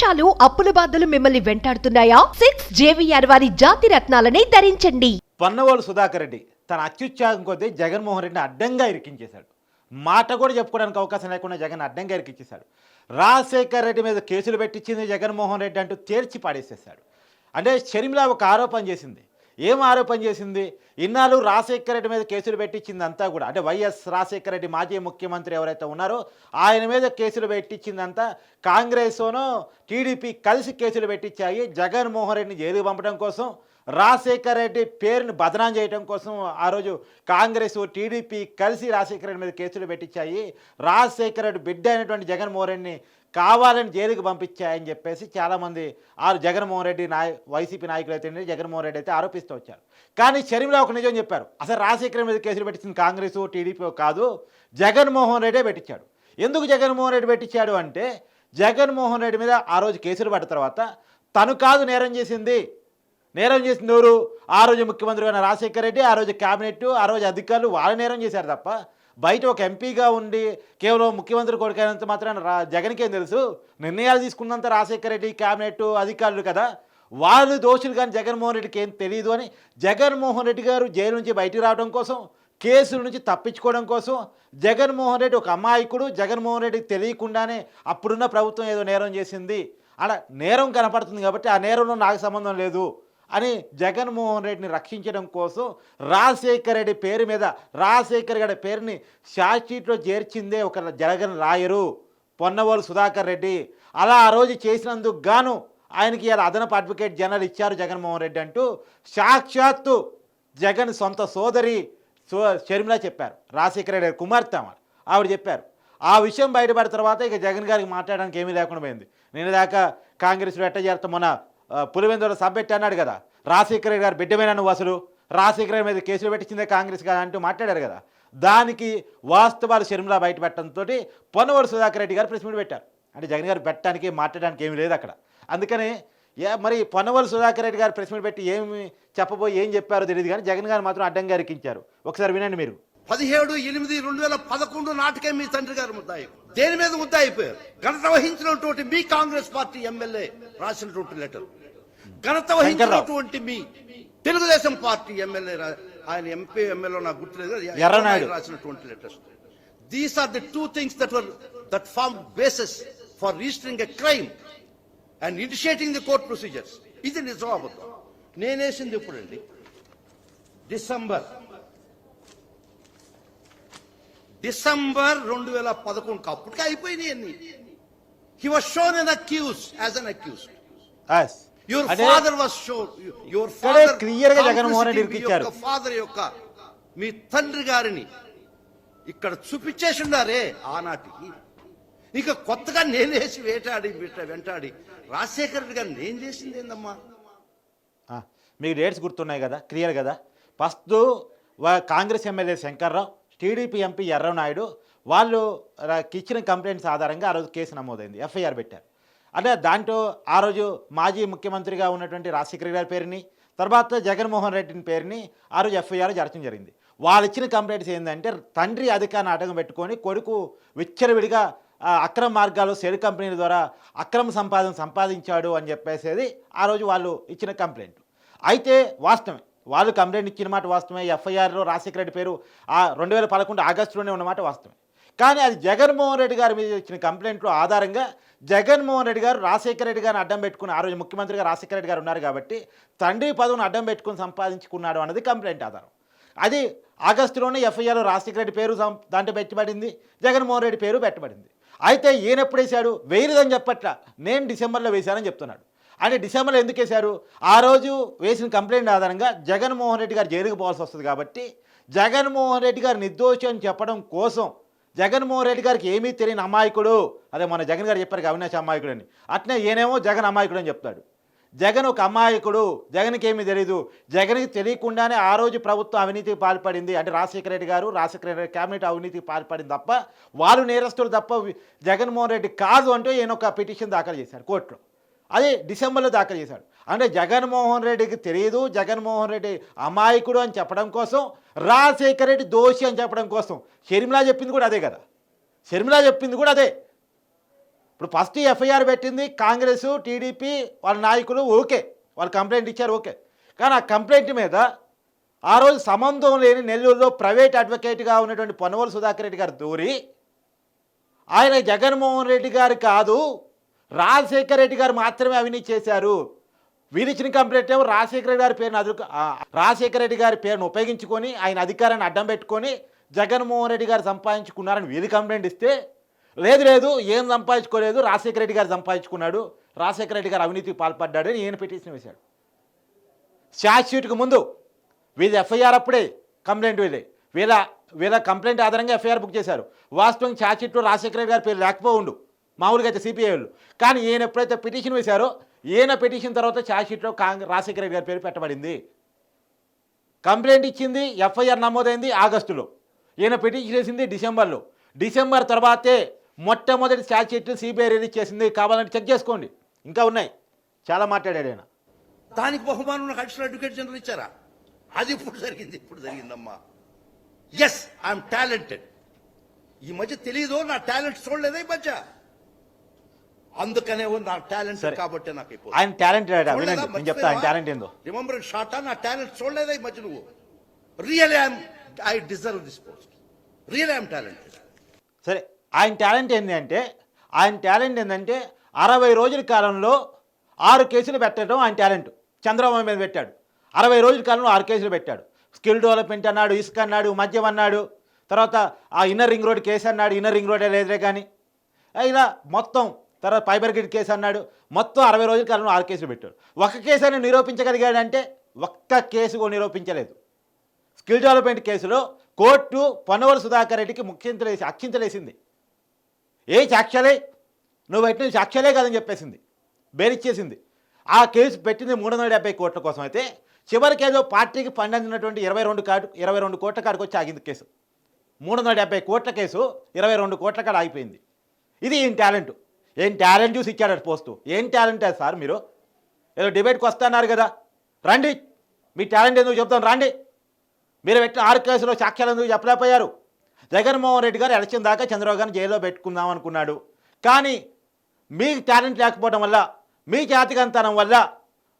మోసాలు అప్పుల బాధలు మిమ్మల్ని వెంటాడుతున్నాయా? సిక్స్ జేవిఆర్ వారి జాతి రత్నాలని ధరించండి. పన్నవాళ్ళు సుధాకర్ రెడ్డి తన అత్యుత్సాహం కొద్దీ జగన్మోహన్ రెడ్డిని అడ్డంగా ఇరికించేశాడు. మాట కూడా చెప్పుకోవడానికి అవకాశం లేకుండా జగన్ అడ్డంగా ఇరికించేశాడు. రాజశేఖర్ రెడ్డి మీద కేసులు పెట్టించింది జగన్మోహన్ రెడ్డి అంటూ తేర్చి పాడేసేశాడు. అంటే షర్మిల ఒక ఆరోపణ చేసింది. ఏం ఆరోపణ చేసింది? ఇన్నాళ్ళు రాజశేఖర రెడ్డి మీద కేసులు పెట్టించింది అంతా కూడా. అంటే వైఎస్ రాజశేఖర రెడ్డి మాజీ ముఖ్యమంత్రి ఎవరైతే ఉన్నారో ఆయన మీద కేసులు పెట్టించిందంతా కాంగ్రెస్ను టీడీపీ కలిసి కేసులు పెట్టించాయి. జగన్మోహన్ రెడ్డిని జైలుకి పంపడం కోసం రాజశేఖర రెడ్డి పేరుని బదనాం చేయడం కోసం ఆ రోజు కాంగ్రెస్ టీడీపీ కలిసి రాజశేఖర రెడ్డి మీద కేసులు పెట్టించాయి. రాజశేఖర రెడ్డి బిడ్డ అయినటువంటి జగన్మోహన్ రెడ్డిని కావాలని జైలుకి పంపించాయని చెప్పేసి చాలామంది ఆరు జగన్మోహన్ రెడ్డి నాయ వైసీపీ నాయకులు అయితే జగన్మోహన్ రెడ్డి అయితే ఆరోపిస్తూ వచ్చారు. కానీ షర్మిల ఒక నిజం చెప్పారు. అసలు రాజశేఖర మీద కేసులు పెట్టించింది కాంగ్రెస్ టీడీపీ కాదు జగన్మోహన్ రెడ్డే పెట్టించాడు. ఎందుకు జగన్మోహన్ రెడ్డి పెట్టించాడు అంటే జగన్మోహన్ రెడ్డి మీద ఆ రోజు కేసులు పడ్డ తర్వాత తను కాదు నేరం చేసింది. నేరం చేసింది ఎవరు? ఆ రోజు ముఖ్యమంత్రి అయిన రాజశేఖర రెడ్డి ఆ రోజు క్యాబినెట్ ఆ రోజు అధికారులు వాళ్ళు నేరం చేశారు తప్ప బయట ఒక ఎంపీగా ఉండి కేవలం ముఖ్యమంత్రి కొడుకైనంత మాత్రాన రా జగన్కేం తెలుసు? నిర్ణయాలు తీసుకున్నంత రాజశేఖర రెడ్డి క్యాబినెట్ అధికారులు కదా. వాళ్ళు దోషులు కానీ జగన్మోహన్ రెడ్డికి ఏం తెలియదు అని జగన్మోహన్ రెడ్డి గారు జైలు నుంచి బయటికి రావడం కోసం కేసుల నుంచి తప్పించుకోవడం కోసం జగన్మోహన్ రెడ్డి ఒక అమాయకుడు. జగన్మోహన్ రెడ్డికి తెలియకుండానే అప్పుడున్న ప్రభుత్వం ఏదో నేరం చేసింది. అలా నేరం కనపడుతుంది కాబట్టి ఆ నేరంలో నాకు సంబంధం లేదు. అని జగన్మోహన్ రెడ్డిని రక్షించడం కోసం రాజశేఖర్ రెడ్డి పేరు మీద రాజశేఖర్ గారి పేరుని షార్ట్షీట్లో చేర్చిందే ఒక జగన్ రాయరు పొన్నవోలు సుధాకర్ రెడ్డి. అలా ఆ రోజు చేసినందుకు గాను ఆయనకి ఇలా అదనపు అడ్వకేట్ జనరల్ ఇచ్చారు జగన్మోహన్ రెడ్డి అంటూ సాక్షాత్తు జగన్ సొంత సోదరి సో షర్మిల చెప్పారు. రాజశేఖర రెడ్డి కుమార్తె ఆవిడ చెప్పారు. ఆ విషయం బయటపడిన తర్వాత ఇక జగన్ గారికి మాట్లాడడానికి ఏమీ లేకుండా పోయింది. నేను దాకా కాంగ్రెస్లో ఎట్ట చేస్తాం మొన్న పులివెందులో సభ పెట్టి అన్నాడు కదా. రాజశేఖర రెడ్డి గారు బిడ్డమైన నువ్వు అసలు రాజశేఖర రెడ్డి మీద కేసులు పెట్టించిందే కాంగ్రెస్ కదా అంటూ మాట్లాడారు కదా. దానికి వాస్తవాలు షర్మిల బయట పెట్టడంతో పొన్నవరు సుధాకర్ రెడ్డి గారు ప్రెస్ మీట్ పెట్టారు. అంటే జగన్ గారు పెట్టడానికి మాట్లాడడానికి ఏమీ లేదు అక్కడ. అందుకని ఏ మరి పొన్నవరు సుధాకర్ రెడ్డి గారు ప్రెస్ మీట్ పెట్టి ఏమి చెప్పబోయి ఏం చెప్పారో తెలియదు కానీ జగన్ గారు మాత్రం అడ్డంగా ఇరికించారు. ఒకసారి వినండి మీరు. పదిహేడు ఎనిమిది రెండు వేల పదకొండు నాటికే మీ తండ్రి గారు ముద్దాయి. దేని మీద ముద్దాయిపోయారు ఘనత వహించినటువంటి మీ కాంగ్రెస్ పార్టీ ఎమ్మెల్యే రాసినటువంటి లెటర్. ఘనత వహించినటువంటి మీ తెలుగుదేశం పార్టీ ఎమ్మెల్యే ఆయన ఎంపీ ఎమ్మెల్యే నాకు గుర్తులేదు. రాసినటువంటి letters. These are the two things that were that form basis for registering a crime and initiating the court procedures ఇది నిజం అబద్ధం. నేనేసింది ఇప్పుడండి. డిసెంబర్ డిసెంబర్ రెండు వేల పదకొండుకి అప్పటికే అయిపోయినాయి అన్ని. He was shown an accused as an accused. Your father was shown your father clear గా Jaganmohan Reddy ఇరికిచ్చారు. Father యొక్క మీ తండ్రి గారిని. ఇక్కడ చూపించేసి ఉన్నారే ఆనాటికి. ఇక కొత్తగా నేనేసి వేటాడి వెంటాడి రాజశేఖర రెడ్డి గారు నేను చేసింది ఏందమ్మా? మీకు డేట్స్ గుర్తున్నాయి కదా క్లియర్ కదా? First Congress MLA Shankarrao TDP MP Yerrannaidu వాళ్ళు ఇచ్చిన కంప్లైంట్స్ ఆధారంగా ఆ రోజు కేసు నమోదైంది. ఎఫ్ఐఆర్ పెట్టారు. అంటే దాంట్లో ఆ రోజు మాజీ ముఖ్యమంత్రిగా ఉన్నటువంటి రాజశేఖర గారి పేరుని తర్వాత జగన్మోహన్ రెడ్డిని పేరుని ఆ రోజు ఎఫ్ఐఆర్ జరచడం జరిగింది. వాళ్ళు ఇచ్చిన కంప్లైంట్స్ ఏంటంటే తండ్రి అధికారాన్ని అడ్డం పెట్టుకొని కొడుకు విచ్చలవిడిగా అక్రమ మార్గాలు సెల్ కంపెనీల ద్వారా అక్రమ సంపాదన సంపాదించాడు అని చెప్పేసేది ఆ రోజు వాళ్ళు ఇచ్చిన కంప్లైంట్. అయితే వాస్తవమే వాళ్ళు కంప్లైంట్ ఇచ్చిన మాట వాస్తవమే. ఎఫ్ఐఆర్లో రాజశేఖర రెడ్డి పేరు ఆ రెండు వేల పదకొండు ఆగస్టులోనే ఉన్నమాట వాస్తవమే. కానీ అది జగన్మోహన్ రెడ్డి గారి మీద ఇచ్చిన కంప్లైంట్లో ఆధారంగా జగన్మోహన్ రెడ్డి గారు రాజశేఖర రెడ్డి గారిని అడ్డం పెట్టుకుని ఆ రోజు ముఖ్యమంత్రిగా రాజశేఖర రెడ్డి గారు ఉన్నారు కాబట్టి తండ్రి పదవిని అడ్డం పెట్టుకుని సంపాదించుకున్నాడు అన్నది కంప్లైంట్ ఆధారం. అది ఆగస్టులోనే ఎఫ్ఐఆర్లో రాజశేఖర రెడ్డి పేరు దాంట్లో పెట్టబడింది జగన్మోహన్ రెడ్డి పేరు పెట్టబడింది. అయితే ఈయన ఎప్పుడు వేశాడు? వేయలేదని చెప్పట్ల. నేను డిసెంబర్లో వేశానని చెప్తున్నాడు. అంటే డిసెంబర్లో ఎందుకు వేశారు? ఆ రోజు వేసిన కంప్లైంట్ ఆధారంగా జగన్మోహన్ రెడ్డి గారు జైలుకు పోవాల్సి వస్తుంది కాబట్టి జగన్మోహన్ రెడ్డి గారు నిర్దోషి అని చెప్పడం కోసం జగన్మోహన్ రెడ్డి గారికి ఏమీ తెలియని అమాయకుడు. అదే మన జగన్ గారు చెప్పారు అవినాష్ అమాయకుడు అని. అట్నే ఈయనేమో జగన్ అమాయకుడు అని చెప్తాడు. జగన్ ఒక అమాయకుడు. జగన్కి ఏమీ తెలియదు జగన్కి తెలియకుండానే ఆ రోజు ప్రభుత్వం అవినీతికి పాల్పడింది. అంటే రాజశేఖర రెడ్డి గారు రాజశేఖర రెడ్డి క్యాబినెట్ అవినీతికి పాల్పడింది తప్ప వాళ్ళు నేరస్తులు తప్ప జగన్మోహన్ రెడ్డి కాదు అంటూ ఈయన ఒక పిటిషన్ దాఖలు చేశారు కోర్టులో. అది డిసెంబర్లో దాఖలు చేశాడు. అంటే జగన్మోహన్ రెడ్డికి తెలియదు జగన్మోహన్ రెడ్డి అమాయకుడు అని చెప్పడం కోసం రాజశేఖర రెడ్డి దోషి అని చెప్పడం కోసం. షర్మిలా చెప్పింది కూడా అదే కదా. షర్మిలా చెప్పింది కూడా అదే. ఇప్పుడు ఫస్ట్ ఎఫ్ఐఆర్ పెట్టింది కాంగ్రెస్ టీడీపీ వాళ్ళ నాయకులు ఓకే. వాళ్ళు కంప్లైంట్ ఇచ్చారు ఓకే. కానీ ఆ కంప్లైంట్ మీద ఆ రోజు సంబంధం లేని నెల్లూరులో ప్రైవేట్ అడ్వకేట్గా ఉన్నటువంటి పొన్నవోలు సుధాకర్ రెడ్డి గారు దూరి ఆయన జగన్మోహన్ రెడ్డి గారు కాదు రాజశేఖర రెడ్డి గారు మాత్రమే అవినీతి చేశారు. వీరిచ్చిన కంప్లైంట్ ఏమో రాజశేఖర రెడ్డి గారి పేరును అదు రాజశేఖర రెడ్డి గారి పేరును ఉపయోగించుకొని ఆయన అధికారాన్ని అడ్డం పెట్టుకొని జగన్మోహన్ రెడ్డి గారు సంపాదించుకున్నారని వీరి కంప్లైంట్ ఇస్తే లేదు లేదు ఏం సంపాదించుకోలేదు రాజశేఖర రెడ్డి గారు సంపాదించుకున్నాడు రాజశేఖర రెడ్డి గారు అవినీతికి పాల్పడ్డాడు అని ఈయన పిటిషన్ వేశాడు. ఛార్జ్షీట్కి ముందు వీళ్ళ ఎఫ్ఐఆర్ అప్పుడే కంప్లైంట్ వీళ్ళే. వీళ్ళ వీళ్ళ కంప్లైంట్ ఆధారంగా ఎఫ్ఐఆర్ బుక్ చేశారు. వాస్తవం ఛార్జ్షీట్లో రాజశేఖర రెడ్డి గారి పేరు లేకపోఉండు మామూలుగా అయితే సిపిఐ వాళ్ళు కానీ ఈయన ఎప్పుడైతే పిటిషన్ వేశారో ఈయన పిటిషన్ తర్వాత ఛార్జ్షీట్లో కాంగ్రెస్ రాజశేఖర గారి పేరు పెట్టబడింది. కంప్లైంట్ ఇచ్చింది ఎఫ్ఐఆర్ నమోదైంది ఆగస్టులో. ఈయన పిటిషన్ వేసింది డిసెంబర్లో. డిసెంబర్ తర్వాతే మొట్టమొదటి ఛార్జ్షీట్ సిబిఐ రిలీజ్ చేసింది. కావాలంటే చెక్ చేసుకోండి. ఇంకా ఉన్నాయి. చాలా మాట్లాడాడు ఆయన. దానికి బహుమానం నాకు అడిషనల్ అడ్వకేట్ జనరల్ ఇచ్చారా? అది ఇప్పుడు జరిగింది ఇప్పుడు జరిగిందమ్మా. ఎస్ ఐఎమ్ టాలెంటెడ్ ఈ మధ్య తెలియదు నా టాలెంట్ చూడలేదా ఈ మధ్య? అందుకనే నా టాలెంట్ సరే. కాబట్టి నాకు అయిపోయింది ఆయన టాలెంట్ నేను చెప్తా ఆయన టాలెంట్ ఏందో? రిమెంబర్ షార్ట్ నా టాలెంట్ చూడలేదా ఈ మధ్య నువ్వు? Real I'm I deserve this post real I'm talented సరే ఆయన టాలెంట్ ఏంటి అంటే ఆయన టాలెంట్ ఏంటంటే అరవై రోజుల కాలంలో ఆరు కేసులు పెట్టడం ఆయన టాలెంట్. చంద్రబాబు మీద పెట్టాడు. అరవై రోజుల కాలంలో ఆరు కేసులు పెట్టాడు. స్కిల్ డెవలప్మెంట్ అన్నాడు ఇసుక అన్నాడు మద్యం అన్నాడు తర్వాత ఆ ఇన్నర్ రింగ్ రోడ్ కేసు అన్నాడు ఇన్నర్ రింగ్ రోడే లేదులే కానీ. ఇలా మొత్తం తర్వాత పైబర్ గ్రిడ్ కేసు అన్నాడు. మొత్తం అరవై రోజుల కాలంలో ఆరు కేసులు పెట్టాడు ఒక కేసు నిరూపించగలిగాడంటే ఒక్క కేసు కూడా నిరూపించలేదు. స్కిల్ డెవలప్మెంట్ కేసులో కోర్టు పొన్నవరు సుధాకర్ రెడ్డికి ముఖ్యంతలేసి అక్షింతలేసింది ఏ సాక్ష్యాలే? నువ్వు పెట్టిన సాక్ష్యాలే కాదని చెప్పేసింది. బేరిచ్చేసింది. ఆ కేసు పెట్టింది మూడు వందల డెబ్బై కోట్ల కోసం అయితే చివరికి ఏదో పార్టీకి ఫండ్ అందినటువంటి ఇరవై రెండు కాడు ఇరవై రెండు కోట్ల కాడికి వచ్చి ఆగింది కేసు. మూడు వందల డెబ్బై కోట్ల కేసు ఇరవై రెండు కోట్ల కాడ ఆగిపోయింది. ఇది ఈయన టాలెంట్. ఏం టాలెంట్ చూసి ఇచ్చాడు పోస్తూ ఏం టాలెంట్ అది సార్ మీరు? ఏదో డిబేట్కి వస్తున్నారు కదా. రండి. మీ టాలెంట్ ఎందుకు చెప్తాను రండి. మీరు పెట్టిన ఆరు కేసులో సాక్ష్యాలు ఎందుకు చెప్పలేకపోయారు? జగన్మోహన్ రెడ్డి గారు ఎలక్షన్ దాకా చంద్రబాబు గారిని జైల్లో పెట్టుకుందాం అనుకున్నాడు. కానీ మీ టాలెంట్ లేకపోవడం వల్ల మీ జాతికంతనం వల్ల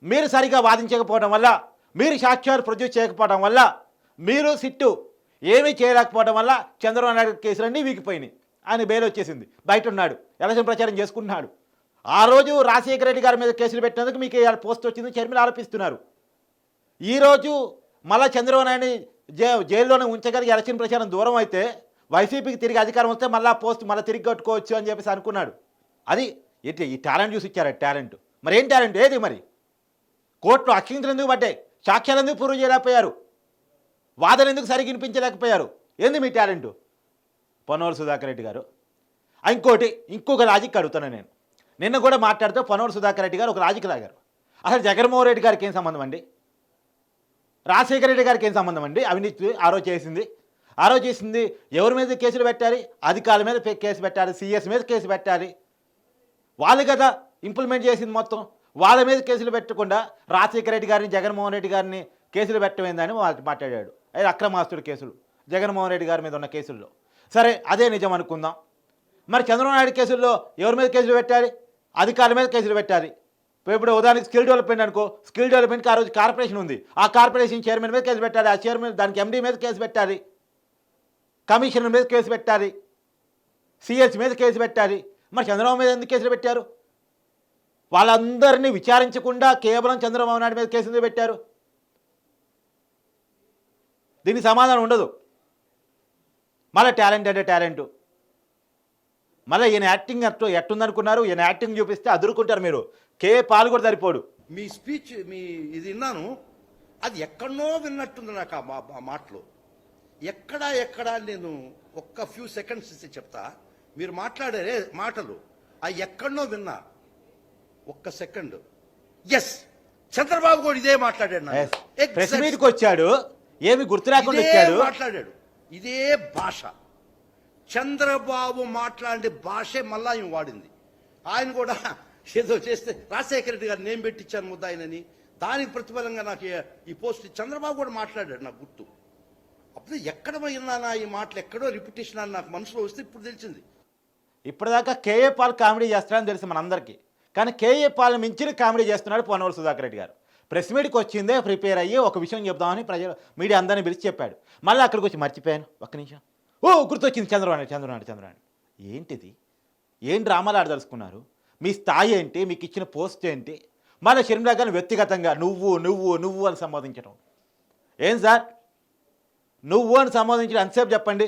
మీరు సరిగా వాదించకపోవడం వల్ల మీరు సాక్ష్యాలు ప్రొడ్యూస్ చేయకపోవడం వల్ల మీరు సిట్టు ఏమీ చేయలేకపోవడం వల్ల చంద్రబాబు నాయుడు కేసులన్నీ వీగిపోయినాయి. ఆయన బెయిల్ వచ్చేసింది. బయట ఉన్నాడు ఎలక్షన్ ప్రచారం చేసుకుంటున్నాడు. ఆ రోజు రాజశేఖర రెడ్డి గారి మీద కేసులు పెట్టినందుకు మీకు పోస్ట్ వచ్చింది చర్మలు ఆరోపిస్తున్నారు. ఈరోజు మళ్ళా చంద్రబాబు నాయుడు జై జైల్లోనే ఉంచగలిగి ఎలక్షన్ ప్రచారం దూరం అయితే వైసీపీకి తిరిగి అధికారం వస్తే మళ్ళీ పోస్ట్ మళ్ళీ తిరిగి కట్టుకోవచ్చు అని చెప్పేసి అనుకున్నాడు. అది ఏంటి ఈ టాలెంట్ చూసి ఇచ్చారు టాలెంట్? మరి ఏం టాలెంట్? ఏది మరి? కోర్టులో అక్షింతలు ఎందుకు పడ్డాయి? సాక్ష్యాలు ఎందుకు ప్రూవ్ చేయలేకపోయారు? వాదన ఎందుకు సరిగ్గా వినిపించలేకపోయారు? ఏంది మీ టాలెంట్? పొన్నవరు సుధాకర్ రెడ్డి గారు. ఇంకోటి ఇంకొక లాజిక్ అడుగుతాను నేను. నిన్న కూడా మాట్లాడితే పొన్నవరు సుధాకర్ రెడ్డి గారు ఒక లాజిక్ లాగారు. అసలు జగన్మోహన్ రెడ్డి గారికి ఏం సంబంధం అండి? రాజశేఖర రెడ్డి గారికి ఏం సంబంధం అండి? అవినీతి ఆరో చేసింది. ఆరో చేసింది ఎవరి మీద కేసులు పెట్టాలి? అధికారుల మీద పే- కేసు పెట్టాలి? సిఎస్ మీద కేసు పెట్టాలి? వాళ్ళు కదా ఇంప్లిమెంట్ చేసింది మొత్తం. వాళ్ళ మీద కేసులు పెట్టకుండా రాజశేఖర రెడ్డి గారిని జగన్మోహన్ రెడ్డి గారిని కేసులు పెట్టమైందని వాళ్ళు మాట్లాడాడు. అది అక్రమాస్తుడు కేసులు. జగన్మోహన్ రెడ్డి గారి మీద ఉన్న కేసుల్లో. సరే అదే నిజం అనుకుందాం. మరి చంద్రబాబు నాయుడు కేసుల్లో ఎవరి మీద కేసులు పెట్టాలి? అధికారుల మీద కేసులు పెట్టాలి. ఇప్పుడు ఉదాహరణకి స్కిల్ డెవలప్మెంట్ అనుకో స్కిల్ డెవలప్మెంట్కి ఆ రోజు కార్పొరేషన్ ఉంది. ఆ కార్పొరేషన్ చైర్మన్ మీద కేసు పెట్టాలి ఆ చైర్మన్ దానికి ఎండీ మీద కేసు పెట్టాలి కమిషనర్ మీద కేసు పెట్టాలి సిఎస్ మీద కేసు పెట్టాలి. మరి చంద్రబాబు మీద ఎందుకు కేసులు పెట్టారు? వాళ్ళందరినీ విచారించకుండా కేవలం చంద్రబాబు నాయుడు మీద కేసు ఎందుకు పెట్టారు? దీనికి సమాధానం ఉండదు. మళ్ళీ టాలెంట్ అంటే టాలెంట్. మళ్ళీ ఈయన యాక్టింగ్ అట్టు ఎట్టుందనుకున్నారు? ఈయన యాక్టింగ్ చూపిస్తే అదురుకుంటారు మీరు. కే పాలు కూడా సరిపోడు. మీ స్పీచ్ మీ ఇది విన్నాను. అది ఎక్కడనో విన్నట్టుంది నాకు ఆ మాటలు. ఎక్కడా ఎక్కడా నేను ఒక్క ఫ్యూ సెకండ్స్ ఇస్తే చెప్తా. మీరు మాట్లాడారే మాటలు ఆ ఎక్కడనో విన్నా. ఒక్క సెకండ్ ఎస్ చంద్రబాబు కూడా ఇదే మాట్లాడాడు. ప్రెస్ మీట్కి వచ్చాడు. ఏమి గుర్తు రాకుండా ఇదే వచ్చాడు. మాట్లాడాడు. ఇదే భాష. చంద్రబాబు మాట్లాడే భాషే మళ్ళా ఆయన వాడింది. ఆయన కూడా ఏదో చేస్తే రాజశేఖర రెడ్డి గారు నేను పెట్టించాను ముద్దాయనని దానికి ప్రతిఫలంగా నాకు ఈ- పోస్ట్ చంద్రబాబు కూడా మాట్లాడాడు నాకు గుర్తు. అప్పుడు ఎక్కడ విన్నానా ఈ మాటలు ఎక్కడో రిపిటేషన్ అని నాకు మనసులో వస్తే ఇప్పుడు తెలిసింది. ఇప్పటిదాకా కేఏ పాల్ కామెడీ చేస్తాడని తెలుసు మనందరికీ. కానీ కేఏ పాల్ మించిన కామెడీ చేస్తున్నాడు పొన్నవల్ సుధాకర్ రెడ్డి గారు. ప్రెస్ మీట్కి వచ్చిందే ప్రిపేర్ అయ్యి ఒక విషయం చెప్దామని ప్రజలు మీడియా అందరిని పిలిచి చెప్పాడు. మళ్ళీ అక్కడికి వచ్చి మర్చిపోయాను. ఒక్క నిమిషం. ఓ గుర్తొచ్చింది చంద్రబాబు చంద్రబాబు చంద్రబాబు ఏంటిది? ఏం డ్రామాలు ఆడదలుచుకున్నారు? మీ స్థాయి ఏంటి? మీకు ఇచ్చిన పోస్ట్ ఏంటి? మళ్ళీ షర్మిలా గారిని వ్యక్తిగతంగా నువ్వు నువ్వు నువ్వు అని సంబోధించడం ఏం సార్? నువ్వు అని సంబోధించడం ఎంతసేపు చెప్పండి?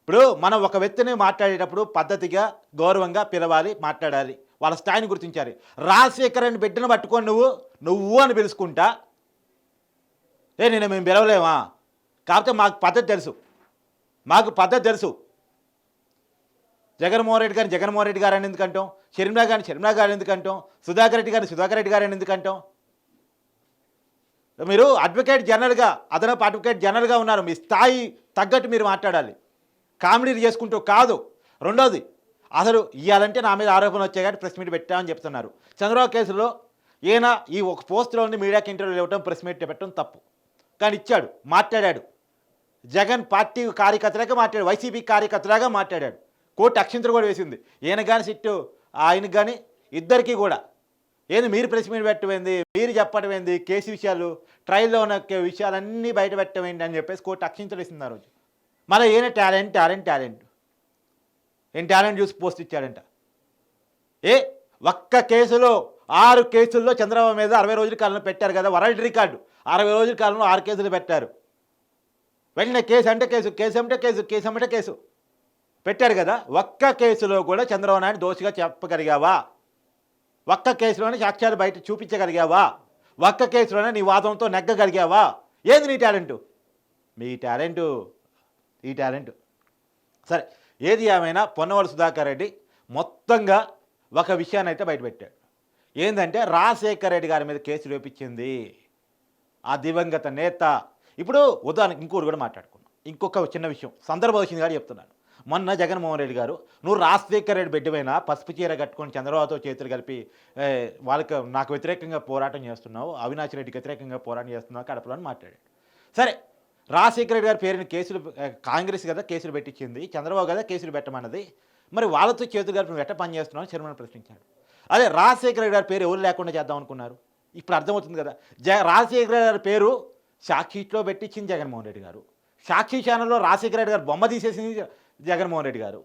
ఇప్పుడు మనం ఒక వ్యక్తిని మాట్లాడేటప్పుడు పద్ధతిగా గౌరవంగా పిలవాలి మాట్లాడాలి. వాళ్ళ స్థాయిని గుర్తించాలి. రాజశేఖర్ అని బిడ్డను పట్టుకొని నువ్వు నువ్వు అని పిలుచుకుంటా? ఏ నేను మేము పిలవలేమా? కాకపోతే మాకు పద్ధతి తెలుసు. మాకు పద్ధతి తెలుసు. జగన్మోహన్ రెడ్డి గారిని జగన్మోహన్ రెడ్డి గారు అని ఎందుకంటాం? షర్మిలా గారిని షర్మిలా గారు ఎందుకంటాం? సుధాకర్ రెడ్డి గారిని సుధాకర్ రెడ్డి గారు అని ఎందుకంటాం? మీరు అడ్వకేట్ జనరల్గా అదనపు అడ్వకేట్ జనరల్గా ఉన్నారు. మీ స్థాయి తగ్గట్టు మీరు మాట్లాడాలి. కామెడీ చేసుకుంటూ కాదు. రెండోది అసలు ఇవ్వాలంటే నా మీద ఆరోపణ వచ్చాయి కాబట్టి ప్రెస్ మీట్ పెట్టామని చెప్తున్నారు. చంద్రబాబు కేసులో ఈయన ఈ ఒక పోస్ట్లో ఉండి మీడియాకి ఇంటర్వ్యూలు ఇవ్వడం ప్రెస్ మీట్ పెట్టడం తప్పు. కానీ ఇచ్చాడు మాట్లాడాడు. జగన్ పార్టీ కార్యకర్తలాగా మాట్లాడాడు వైసీపీ కార్యకర్తలాగా మాట్లాడాడు. కోర్టు అక్షింతలు కూడా వేసింది. ఈయన కానీ సిట్టు ఆయనకు కానీ ఇద్దరికీ కూడా. ఏంది మీరు ప్రెస్ మీట్ పెట్టమైంది మీరు చెప్పడం ఏంది? కేసు విషయాలు ట్రయల్లో ఉన్న విషయాలన్నీ బయట పెట్టమైంది అని చెప్పేసి కోర్టు అక్షింతలు వేసింది ఆ రోజు. మళ్ళీ ఈయన టాలెంట్ టాలెంట్ టాలెంట్. ఏం టాలెంట్ చూసి పోస్ట్ ఇచ్చాడంట. ఏ ఒక్క కేసులో ఆరు కేసుల్లో చంద్రబాబు మీద అరవై రోజుల కాలంలో పెట్టారు కదా వరల్డ్ రికార్డు. అరవై రోజుల కాలంలో ఆరు కేసులు పెట్టారు. వెంటనే కేసు అంటే కేసు కేసు అంటే కేసు కేసు అంటే కేసు. పెట్టారు కదా ఒక్క కేసులో కూడా చంద్రబాబు నాయుడు దోషిగా చెప్పగలిగావా? ఒక్క కేసులోనే సాక్ష్యాలు బయట చూపించగలిగావా? ఒక్క కేసులోనే నీ వాదంతో నెగ్గగలిగావా? ఏది నీ టాలెంటు? మీ టాలెంటు ఈ టాలెంట్. సరే ఏది ఏమైనా పొన్నవల సుధాకర్ రెడ్డి మొత్తంగా ఒక విషయాన్ని అయితే బయటపెట్టాడు. ఏంటంటే రాజశేఖర్ రెడ్డి గారి మీద కేసు వేపించింది ఆ దివంగత నేత. ఇప్పుడు ఉదాహరణకి ఇంకోటి కూడా మాట్లాడుకున్నాం ఇంకొక చిన్న విషయం. సందర్భం వచ్చింది కానీ చెప్తున్నాను మొన్న జగన్మోహన్ రెడ్డి గారు నువ్వు రాజశేఖర్ రెడ్డి బిడ్డపైన పసుపు చీర కట్టుకొని చంద్రబాబుతో చేతులు కలిపి వాళ్ళకి నాకు వ్యతిరేకంగా పోరాటం చేస్తున్నావు అవినాష్ రెడ్డికి వ్యతిరేకంగా పోరాటం చేస్తున్నావు కడపలో అని మాట్లాడాడు. సరే రాజశేఖర రెడ్డి గారి పేరుని కేసులు కాంగ్రెస్ కదా కేసులు పెట్టించింది చంద్రబాబు కదా కేసులు పెట్టమన్నది. మరి వాళ్ళతో చేతులు కలిపి ఎట్ట పని చేస్తున్నావు అని ప్రశ్నించాడు. అదే రాజశేఖర రెడ్డి గారి పేరు ఎవరు లేకుండా చేద్దాం అనుకున్నారు? ఇప్పుడు అర్థమవుతుంది కదా. జ రాజశేఖర రెడ్డి గారి పేరు సాక్షిలో పెట్టించింది జగన్మోహన్ రెడ్డి గారు. సాక్షి ఛానల్లో రాజశేఖర రెడ్డి గారు బొమ్మ తీసేసింది జగన్మోహన్ రెడ్డి గారు.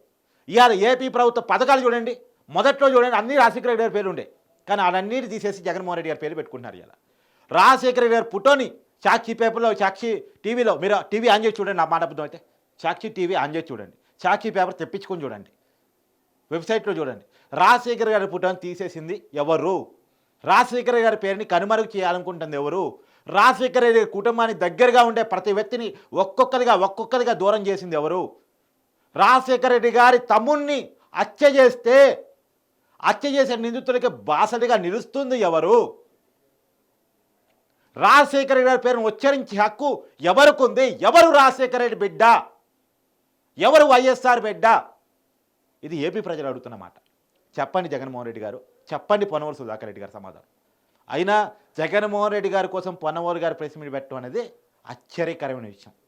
ఇవాళ ఏపీ ప్రభుత్వ పథకాలు చూడండి మొదట్లో చూడండి అన్ని రాజశేఖర రెడ్డి గారి పేరు ఉండే. కానీ అవన్నీ తీసేసి జగన్మోహన్ రెడ్డి గారి పేరు పెట్టుకుంటున్నారు ఇలా రాజశేఖర రెడ్డి గారి పుటోని సాక్షి పేపర్లో సాక్షి టీవీలో మీరు టీవీ ఆన్ చేసి చూడండి నా మాట అబద్ధం అయితే. సాక్షి టీవీ ఆన్ చేసి చూడండి. సాక్షి పేపర్ తెప్పించుకొని చూడండి. వెబ్సైట్లో చూడండి. రాజశేఖర్ గారి ఫోటోని తీసేసింది ఎవరు? రాజశేఖర్ గారి పేరుని కనుమరుగు చేయాలనుకుంటుంది ఎవరు? రాజశేఖర రెడ్డి గారి కుటుంబానికి దగ్గరగా ఉండే ప్రతి వ్యక్తిని ఒక్కొక్కరిగా ఒక్కొక్కరిగా దూరం చేసింది ఎవరు? రాజశేఖర రెడ్డి గారి తమ్ముణ్ణి హత్య చేస్తే హత్య చేసే నిందితులకి బాసడిగా నిలుస్తుంది ఎవరు? రాజశేఖర రెడ్డి గారి పేరును ఉచ్చరించే హక్కు ఎవరికుంది? ఎవరు రాజశేఖర రెడ్డి బిడ్డ? ఎవరు వైఎస్ఆర్ బిడ్డ? ఇది ఏపీ ప్రజలు అడుగుతున్న మాట. చెప్పండి జగన్మోహన్ రెడ్డి గారు. చెప్పండి పొన్నవరు సుధాకర్ రెడ్డి గారు సమాధానం. అయినా జగన్మోహన్ రెడ్డి గారి కోసం పొన్నవోలు గారి ప్రెస్ మీట్ పెట్టడం అనేది ఆశ్చర్యకరమైన విషయం.